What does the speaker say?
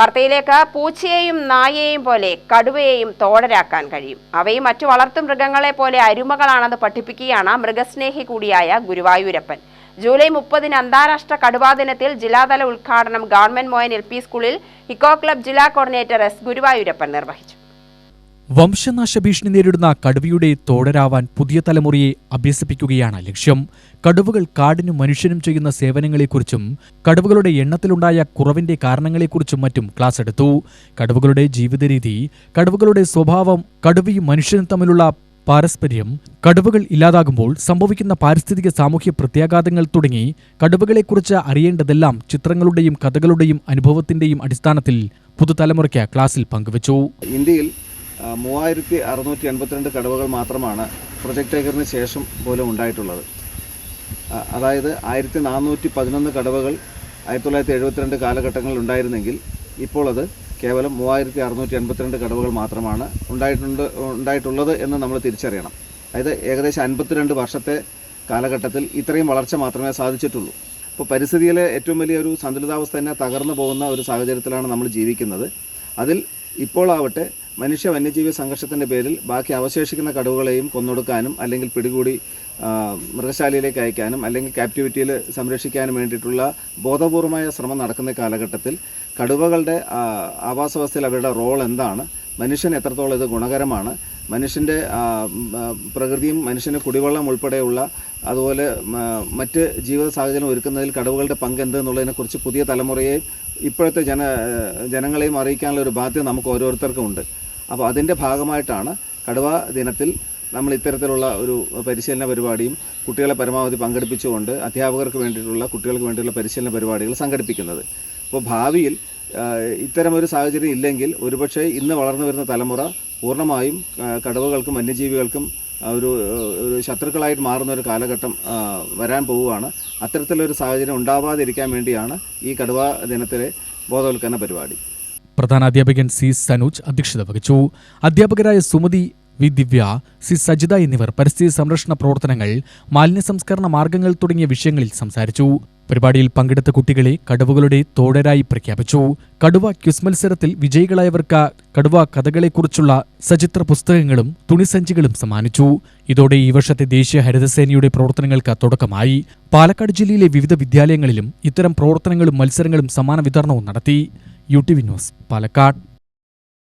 വാർത്തയിലേക്ക് പൂച്ചയെയും നായയെയും പോലെ കടുവയെയും തോടരാക്കാൻ കഴിയും. അവയും മറ്റു വളർത്തു മൃഗങ്ങളെ പോലെ അരുമകളാണെന്ന് പഠിപ്പിക്കുകയാണ് മൃഗസ്നേഹി കൂടിയായ ഗുരുവായൂരപ്പൻ. ജൂലൈ മുപ്പതിന് അന്താരാഷ്ട്ര കടുവാ ദിനത്തിൽ ജില്ലാതല ഉദ്ഘാടനം ഗവൺമെന്റ് മോയൻ എൽ സ്കൂളിൽ ഇക്കോ ക്ലബ് ജില്ലാ കോർഡിനേറ്റർ എസ് ഗുരുവായൂരപ്പൻ നിർവഹിച്ചു. വംശനാശ ഭീഷണി നേരിടുന്ന കടുവയുടെ തോടരാവാൻ പുതിയ തലമുറയെ അഭ്യസിപ്പിക്കുകയാണ് ലക്ഷ്യം. കടുവകൾ കാടിനും മനുഷ്യനും ചെയ്യുന്ന സേവനങ്ങളെക്കുറിച്ചും കടുവകളുടെ എണ്ണത്തിലുണ്ടായ കുറവിന്റെ കാരണങ്ങളെക്കുറിച്ചും മറ്റും ക്ലാസ് എടുത്തു. കടുവകളുടെ ജീവിതരീതി കടുവകളുടെ സ്വഭാവം കടുവയും മനുഷ്യനും തമ്മിലുള്ള പാരസ്പര്യം കടുവകൾ ഇല്ലാതാകുമ്പോൾ സംഭവിക്കുന്ന പാരിസ്ഥിതിക സാമൂഹ്യ പ്രത്യാഘാതങ്ങൾ തുടങ്ങി കടുവകളെക്കുറിച്ച് അറിയേണ്ടതെല്ലാം ചിത്രങ്ങളുടെയും കഥകളുടെയും അനുഭവത്തിന്റെയും അടിസ്ഥാനത്തിൽ പുതുതലമുറയ്ക്ക് ക്ലാസ്സിൽ പങ്കുവച്ചു. ഇന്ത്യയിൽ മൂവായിരത്തി അറുന്നൂറ്റി എൺപത്തിരണ്ട് കടവുകൾ മാത്രമാണ് പ്രൊജക്ട് ടൈഗറിന് ശേഷം പോലും ഉണ്ടായിട്ടുള്ളത്. അതായത് ആയിരത്തി നാനൂറ്റി പതിനൊന്ന് കടവുകൾ ആയിരത്തി തൊള്ളായിരത്തി എഴുപത്തിരണ്ട് കാലഘട്ടങ്ങളിൽ ഉണ്ടായിരുന്നെങ്കിൽ ഇപ്പോൾ അത് കേവലം മൂവായിരത്തി അറുന്നൂറ്റി എൺപത്തിരണ്ട് കടവുകൾ മാത്രമാണ് ഉണ്ടായിട്ടുണ്ട് ഉണ്ടായിട്ടുള്ളത് എന്ന് നമ്മൾ തിരിച്ചറിയണം. അതായത് ഏകദേശം അൻപത്തിരണ്ട് വർഷത്തെ കാലഘട്ടത്തിൽ ഇത്രയും വളർച്ച മാത്രമേ സാധിച്ചിട്ടുള്ളൂ. അപ്പോൾ പരിസ്ഥിതിയിലെ ഏറ്റവും വലിയ ഒരു സന്തുലിതാവസ്ഥ തന്നെ തകർന്നു പോകുന്ന ഒരു സാഹചര്യത്തിലാണ് നമ്മൾ ജീവിക്കുന്നത്. അതിൽ ഇപ്പോൾ ആവട്ടെ മനുഷ്യ വന്യജീവി സംഘർഷത്തിന്റെ പേരിൽ ബാക്കി അവശേഷിക്കുന്ന കടുവകളെയും കൊന്നൊടുക്കാനും അല്ലെങ്കിൽ പിടികൂടി മൃഗശാലയിലേക്ക് അയക്കാനും അല്ലെങ്കിൽ ക്യാപ്റ്റിവിറ്റിയിൽ സംരക്ഷിക്കാനും വേണ്ടിയിട്ടുള്ള ബോധപൂർവമായ ശ്രമം നടക്കുന്ന കാലഘട്ടത്തിൽ കടുവകളുടെ ആവാസവ്യവസ്ഥയിൽ ആവാസ വ്യവസ്ഥയിൽ അവരുടെ റോൾ എന്താണ്? മനുഷ്യൻ എത്രത്തോളം ഇത് ഗുണകരമാണ്? മനുഷ്യന്റെ പ്രകൃതിയും മനുഷ്യന് കുടിവെള്ളം ഉൾപ്പെടെയുള്ള അതുപോലെ മറ്റ് ജീവിത സാഹചര്യം ഒരുക്കുന്നതിൽ കടുവകളുടെ പങ്ക് എന്തെന്നുള്ളതിനെക്കുറിച്ച് പുതിയ തലമുറയെ ഇപ്പോഴത്തെ ജന ജനങ്ങളെയും അറിയിക്കാനുള്ള ഒരു ബാധ്യത നമുക്ക് ഓരോരുത്തർക്കും ഉണ്ട്. അപ്പോൾ അതിന്റെ ഭാഗമായിട്ടാണ് കടുവ ദിനത്തിൽ നമ്മൾ ഇത്തരത്തിലുള്ള ഒരു പരിശീലന പരിപാടിയും കുട്ടികളെ പരമാവധി പങ്കെടുപ്പിച്ചുകൊണ്ട് അധ്യാപകർക്ക് വേണ്ടിയിട്ടുള്ള കുട്ടികൾക്ക് വേണ്ടിയിട്ടുള്ള പരിശീലന പരിപാടികൾ സംഘടിപ്പിക്കുന്നത്. അപ്പോൾ ഭാവിയിൽ ഇത്തരം ഇത്തരമൊരു സാഹചര്യം ഇല്ലെങ്കിൽ ഒരുപക്ഷെ ഇന്ന് വളർന്നു വരുന്ന തലമുറ പൂർണമായും കടുവകൾക്കും വന്യജീവികൾക്കും ഒരു ഒരു ശത്രുക്കളായിട്ട് മാറുന്ന ഒരു കാലഘട്ടം വരാൻ പോവുകയാണ്. അത്തരത്തിലൊരു സാഹചര്യം ഉണ്ടാവാതിരിക്കാൻ വേണ്ടിയാണ് ഈ കടുവ ദിനത്തിലെ ബോധവൽക്കരണ പരിപാടി. പ്രധാന അധ്യാപകൻ സി സനൂജ് അധ്യക്ഷത വഹിച്ചു. അധ്യാപകരായ സുമതി വി ദിവ്യ സി സജിത എന്നിവർ പരിസ്ഥിതി സംരക്ഷണ പ്രവർത്തനങ്ങൾ മാലിന്യ സംസ്കരണ മാർഗങ്ങൾ തുടങ്ങിയ വിഷയങ്ങളിൽ സംസാരിച്ചു. പരിപാടിയിൽ പങ്കെടുത്ത കുട്ടികളെ കടുവകളുടെ തോടരായി പ്രഖ്യാപിച്ചു. കടുവ ക്യുസ് മത്സരത്തിൽ വിജയികളായവർക്ക് കടുവ കഥകളെക്കുറിച്ചുള്ള സചിത്ര പുസ്തകങ്ങളും തുണിസഞ്ചികളും സമ്മാനിച്ചു. ഇതോടെ ഈ വർഷത്തെ ദേശീയ ഹരിതസേനയുടെ പ്രവർത്തനങ്ങൾക്ക് തുടക്കമായി. പാലക്കാട് ജില്ലയിലെ വിവിധ വിദ്യാലയങ്ങളിലും ഇത്തരം പ്രവർത്തനങ്ങളും മത്സരങ്ങളും സമ്മാന വിതരണവും നടത്തി. U T V news Palakkad.